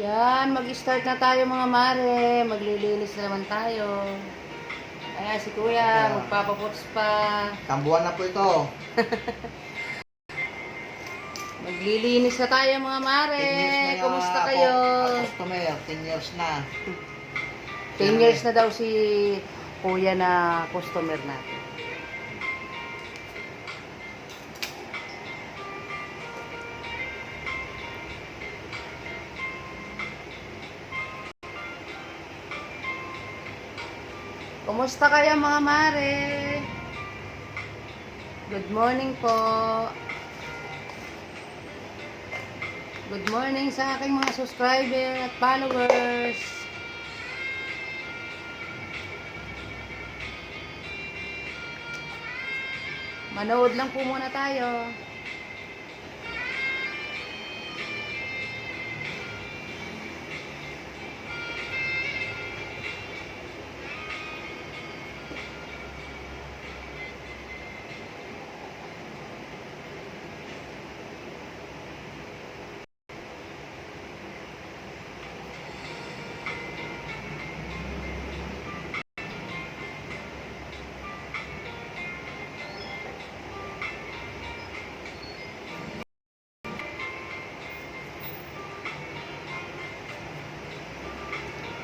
Yan, mag-start na tayo mga mare. Maglilinis na naman tayo. Ayan, si kuya, Yeah. magpapaputs pa. Kambuhan na po ito. Maglilinis na tayo mga mare. 10 years na yung Kumusta kayo? ako Customer, 10 years na. 10 years na daw si kuya na customer natin. Kumusta kayo mga mare? Good morning po. Good morning sa aking mga subscriber at followers. Manood lang po muna tayo.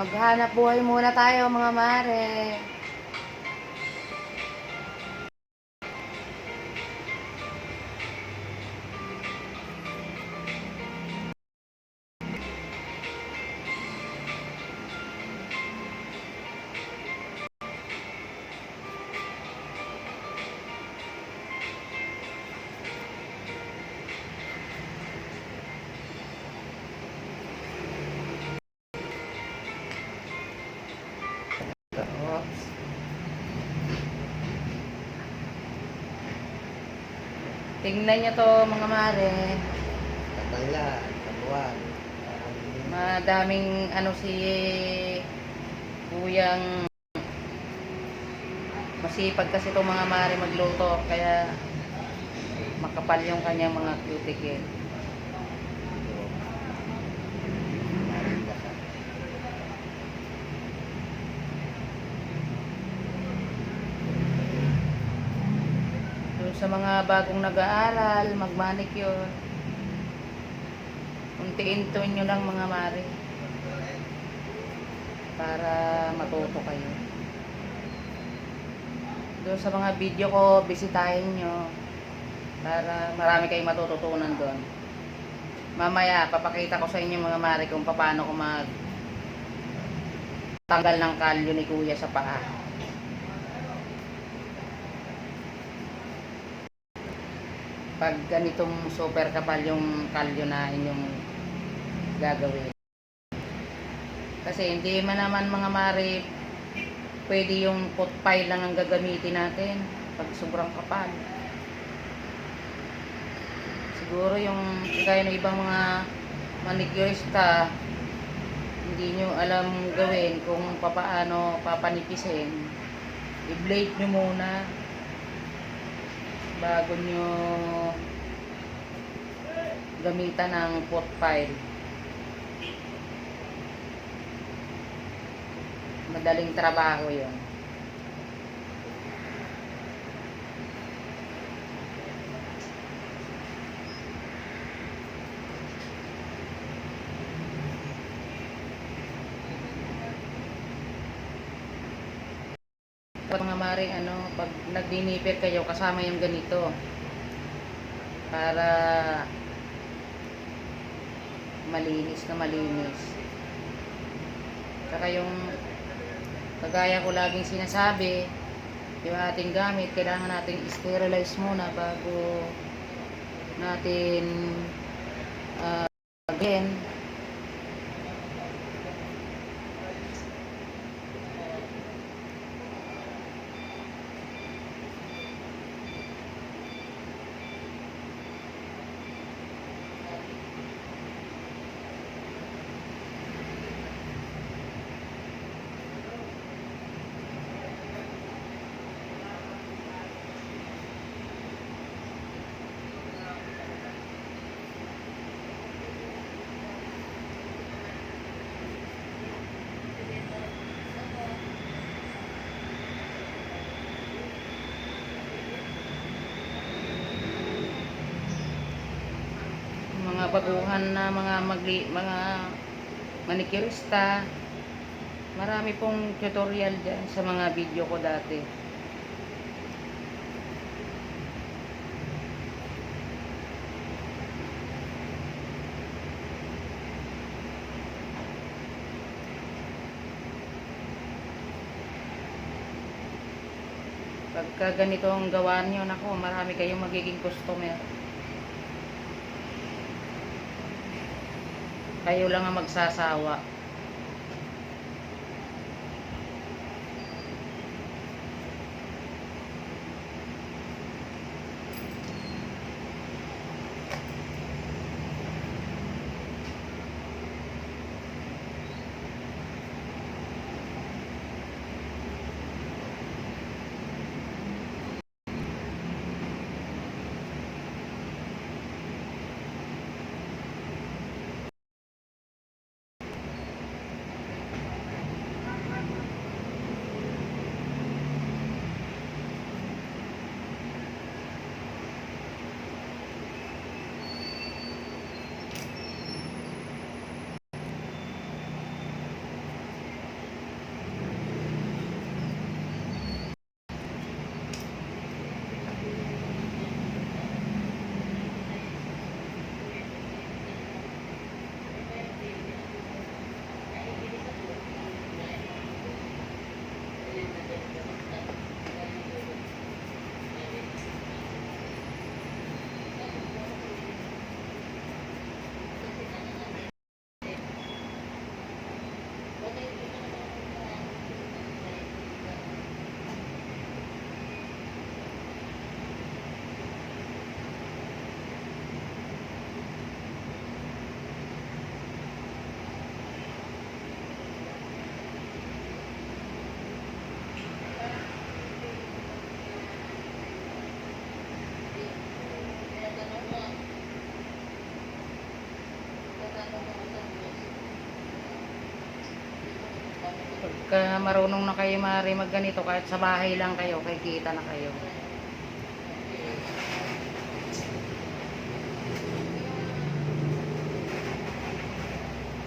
Maghanap buhay muna tayo mga mare. Tingnan nyo to mga mare. Katalan, kambuhan. Madaming ano si kuyang masipag kasi itong mga mare magluto kaya makapal yung kanyang mga cuticle. Doon sa mga bagong nag-aaral, mag-manicure, untiin-tuin nyo lang mga mare para matuto kayo. Doon sa mga video ko, bisitahin nyo para marami kayong matututunan doon. Mamaya, papakita ko sa inyo mga mare kung paano ko mag tanggal ng kalyo ni kuya sa paa. Pag ganitong super kapal yung kalyo na inyong gagawin. Kasi hindi man naman mga mare pwede yung pot pile lang ang gagamitin natin pag sobrang kapal. Siguro yung kaya ng ibang mga manicurista hindi nyo alam gawin kung papaano papanipisin. I-blade nyo muna bago nyo gamitan ng pot pile. Madaling trabaho yon. Mare, ano, pag nagdinipir kayo, kasama yung ganito. Para malinis na malinis. Saka yung kagaya ko laging sinasabi, yung ating gamit, kailangan natin sterilize muna bago natin uh, again baguhan na mga magli, mga manikirista. Marami pong tutorial dyan sa mga video ko dati. Pagka ganito ang gawa nyo, naku, marami kayong magiging customer. Kayo lang ang magsasawa. Pagka marunong na kayo maaari magganito, kahit sa bahay lang kayo, kikita na kayo.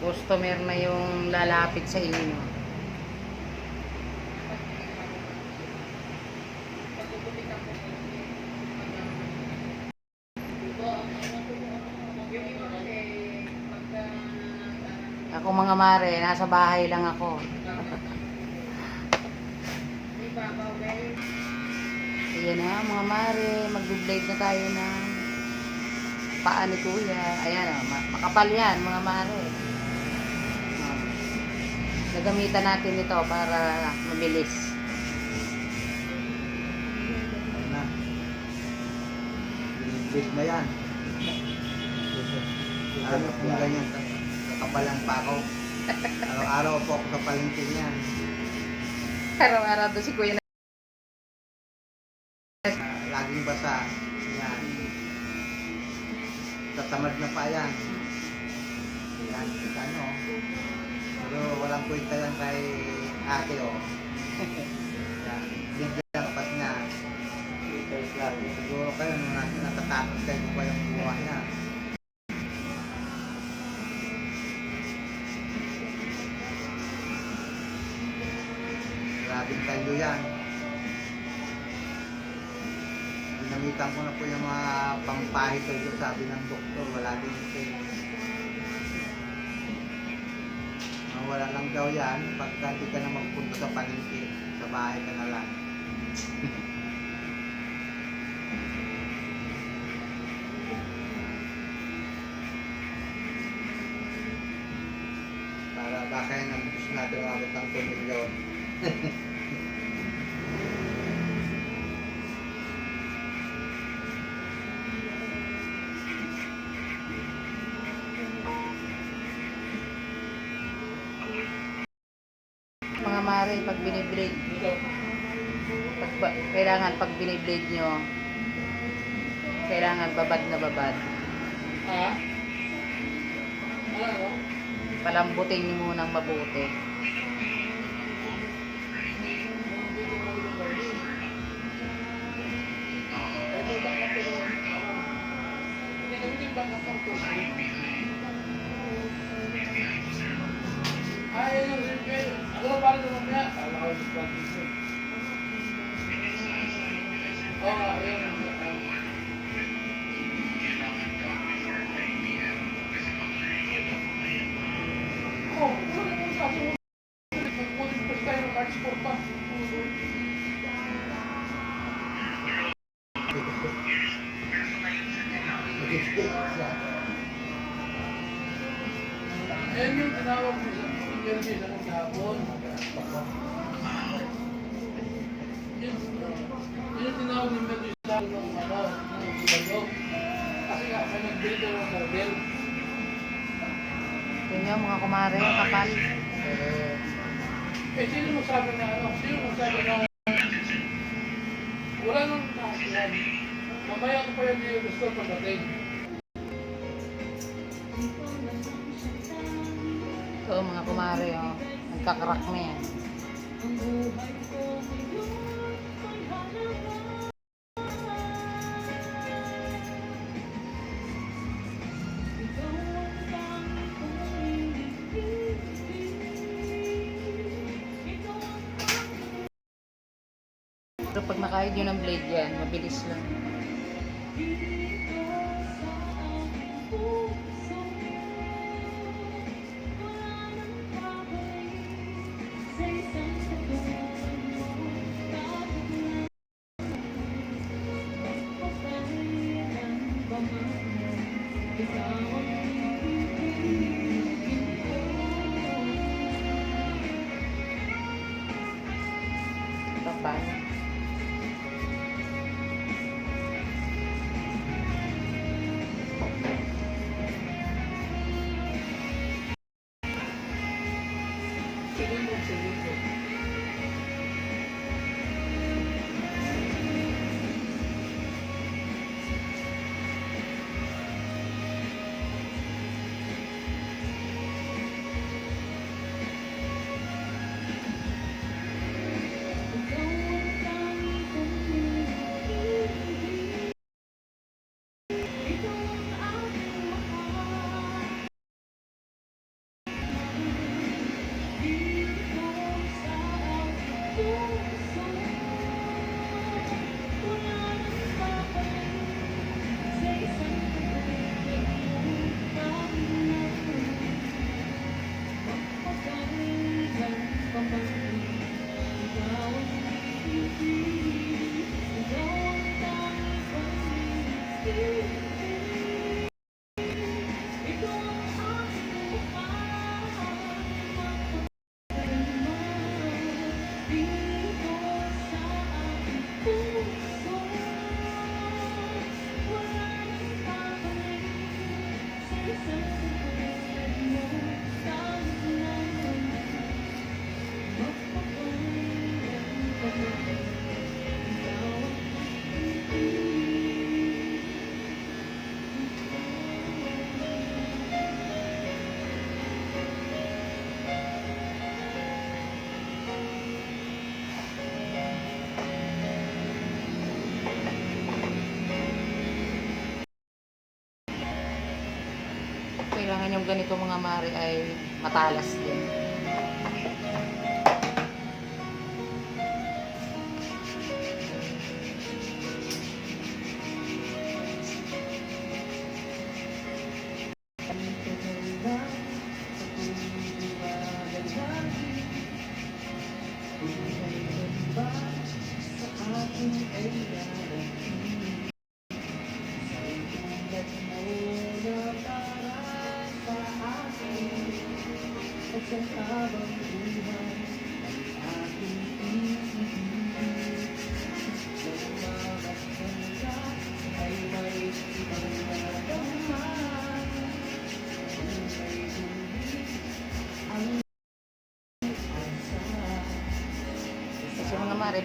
Customer na yung lalapit sa inyo. Ako mga mare, nasa bahay lang ako. Ayan na mga mare, mag-blade na tayo ng paa ni kuya. Ayan ma- makapal yan mga mare. Nagamitan natin ito para mabilis. Ayun na. Binibig mo yan. Ano kung ganyan, kakapalan pa ako. Araw-araw po ako sa palengke niyan. Araw-araw doon si kuya Tatamad na pa yan. Yan, kita nyo. Pero walang kwenta yan kay ate, oh. Yan. Bigyan kapat niya. Siguro kayo, natatakot kayo pa yung buha niya. Grabing kalyo yan. Ginamitan ko na po yung mga pangpahit ko dito, sabi ng doktor, wala din ito. Wala lang daw yan, pagka di ka na magpunta sa palengke, sa bahay ka na lang. Para baka yan ang gusto natin umabot ng 2 milyon. mga mare, pag biniblade, pag, ba- kailangan pag biniblade nyo, kailangan babad na babad. Palambutin nyo munang mabuti. All right. Eh, sino magsabi na ano? Sino magsabi na wala nang nakasiyan. Mamaya ko pa yan yung gusto pagdating. So, mga kumare, oh. Nagkakrak na yan. Pero pag nakahid yun ng blade yan, mabilis lang. Kapal. Kailangan yung ganito mga mare ay matalas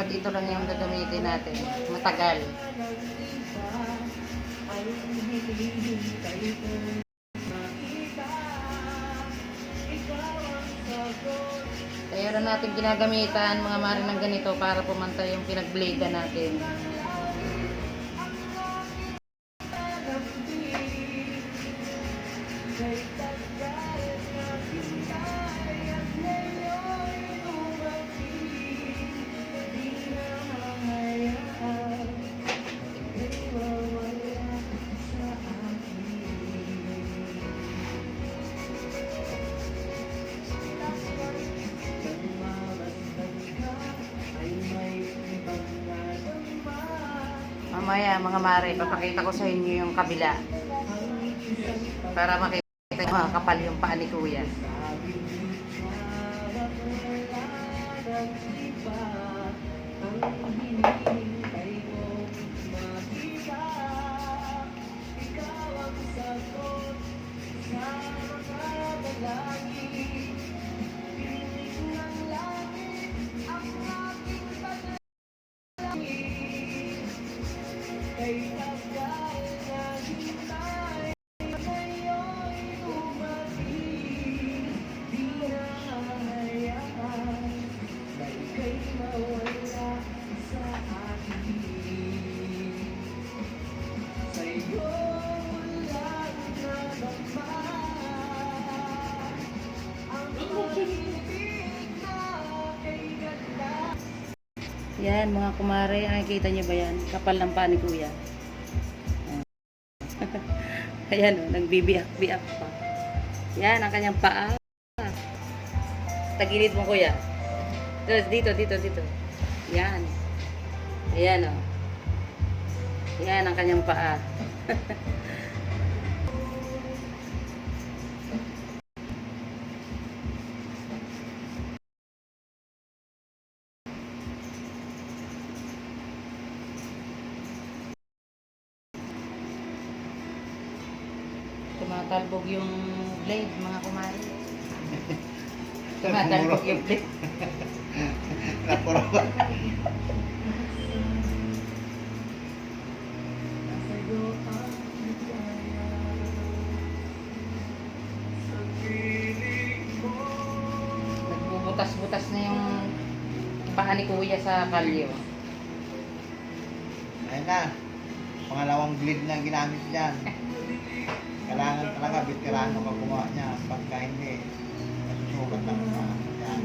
pag ito lang yung gagamitin natin, matagal. Kaya na natin ginagamitan mga mare ng ganito para pumantay yung pinag-blade natin. Mare, papakita ko sa inyo yung kabila. Para makita Yan mga kumare, nakikita niyo ba yan? Kapal ng paa ni kuya. Ayan o, nagbibiyak-biyak pa. Yan ang kanyang paa. Tagilid mo kuya. Dito, dito, dito. Yan. Ayan o. Yan ang kanyang paa. paa ni kuya sa kalyo. Ayun na. Pangalawang bleed na ginamit dyan. Kailangan talaga veterano ka gumawa niya. Pagka hindi, nasusukat lang pa. Yan.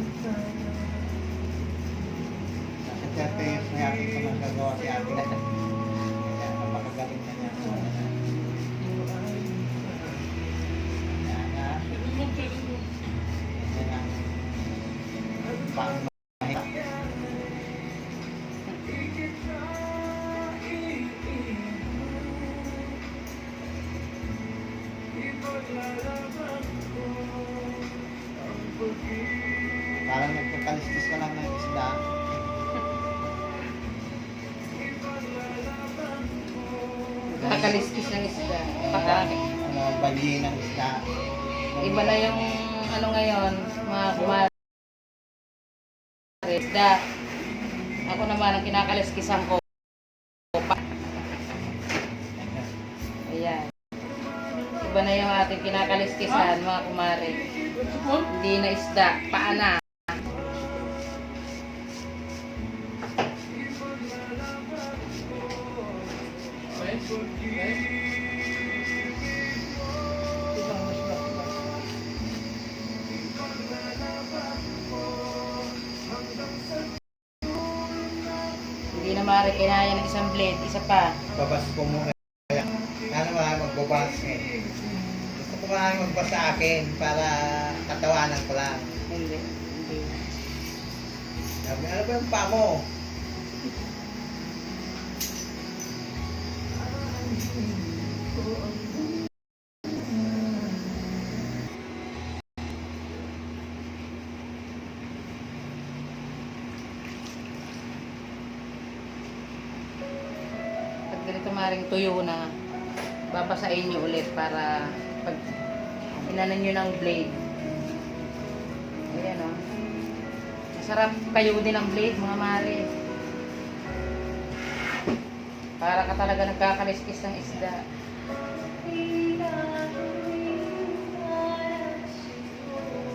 Nasa 30 years na yata ito nagagawa si ate. Kaya Parang nagkakalistis ka lang ng isda. Kakaliskis ng isda. Paka, Ano, bali ng isda. iba na yung ano ngayon, mga kumare. Isda. Ako naman ang kinakaliskisan ko. Na yung ating kinakaliskisan, mga kumare. Hindi na isda, paa na. Hindi na maaari kinaya ng isang blade, isa pa. Babas ko muna. Sana marami magbabas marami magbas sa akin para katawanan ko lang. Hindi. Hindi. Sabi, ano ba yung pa mo? Pag ganito maring tuyo na, babasain nyo ulit para pag inanan nyo ng blade. Ayan o. Masarap kayo din ang blade, mga mare. Para ka talaga nagkakaliskis ng isda.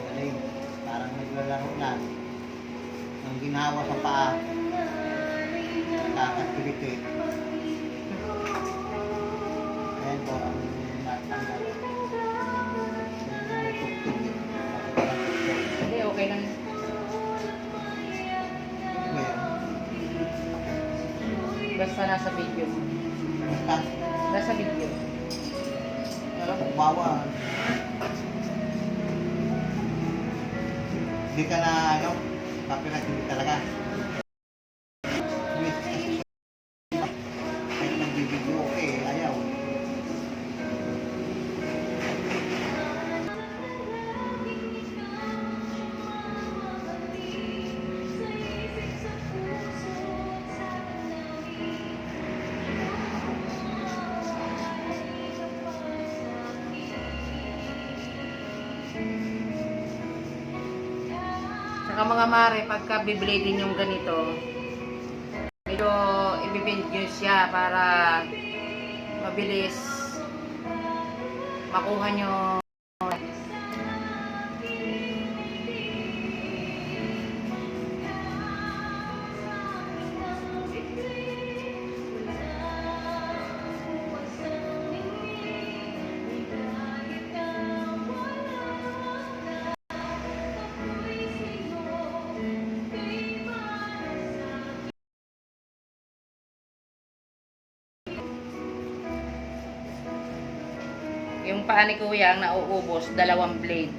Galing. Parang naglalaro lang. Ang ginawa sa paa. Nakakapiliti. Ayan po ang natanggal. Basta nasa video mo. Nasa video. kung bawa, hindi ka na, ano, copyright hindi talaga. Bibili din yung ganito, medyo ibibend nyo siya para mabilis makuha nyo paa ni kuya ang nauubos, dalawang blade.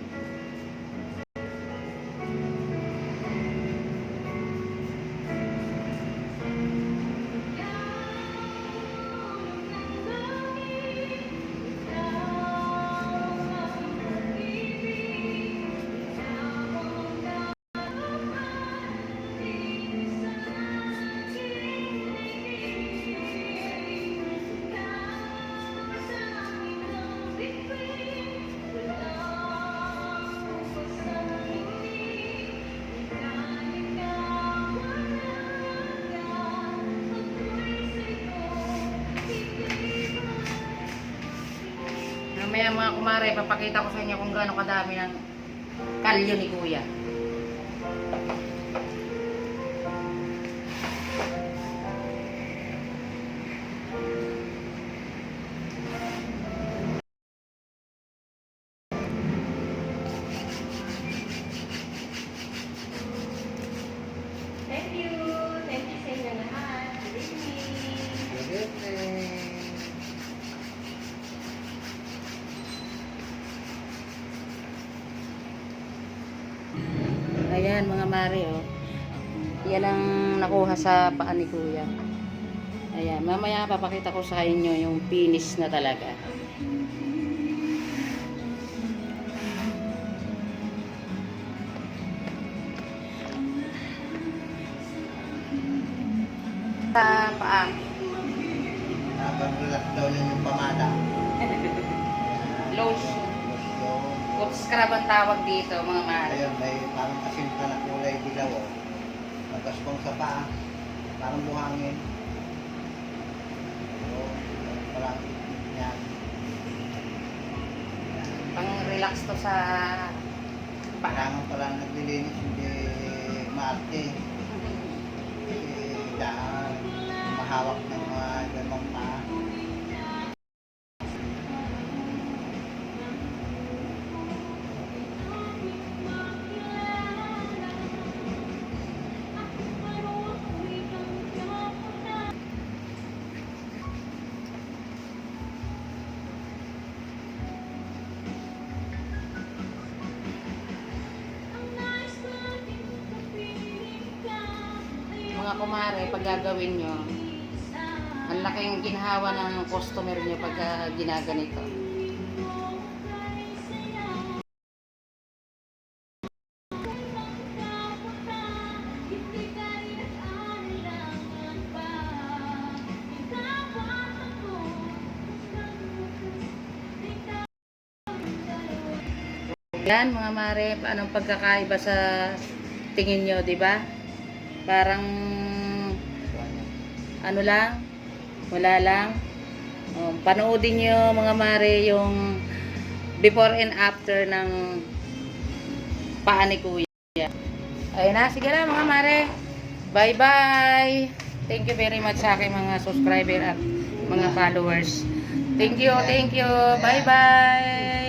Kumare, papakita ko sa inyo kung gaano kadami ng kalyo ni kuya. Ayan mga mare oh. Yan ang nakuha sa paa ni kuya. Ayan, mamaya papakita ko sa inyo yung finish na talaga. Sa tawag dito mga mare. ayun, may parang kasinta na kulay dilaw. oh. Nagkaspong sa paa. Parang buhangin. So, parang yan. Pang-relax to sa paa. Kailangan pala naglilinis, hindi maarte. Kasi daan, mahawak ng mga ganong paa. Kumare, pag gagawin nyo, ang laking ginhawa ng customer nyo pag ah, ginaganito. Yan mga mare, anong pagkakaiba sa tingin nyo, di ba? Parang ano lang, wala lang. Oh, panoodin nyo mga mare yung before and after ng paa ni kuya. Ayun na, sige na mga mare. Bye bye. Thank you very much sa aking mga subscriber at mga followers. Thank you, thank you. Bye bye.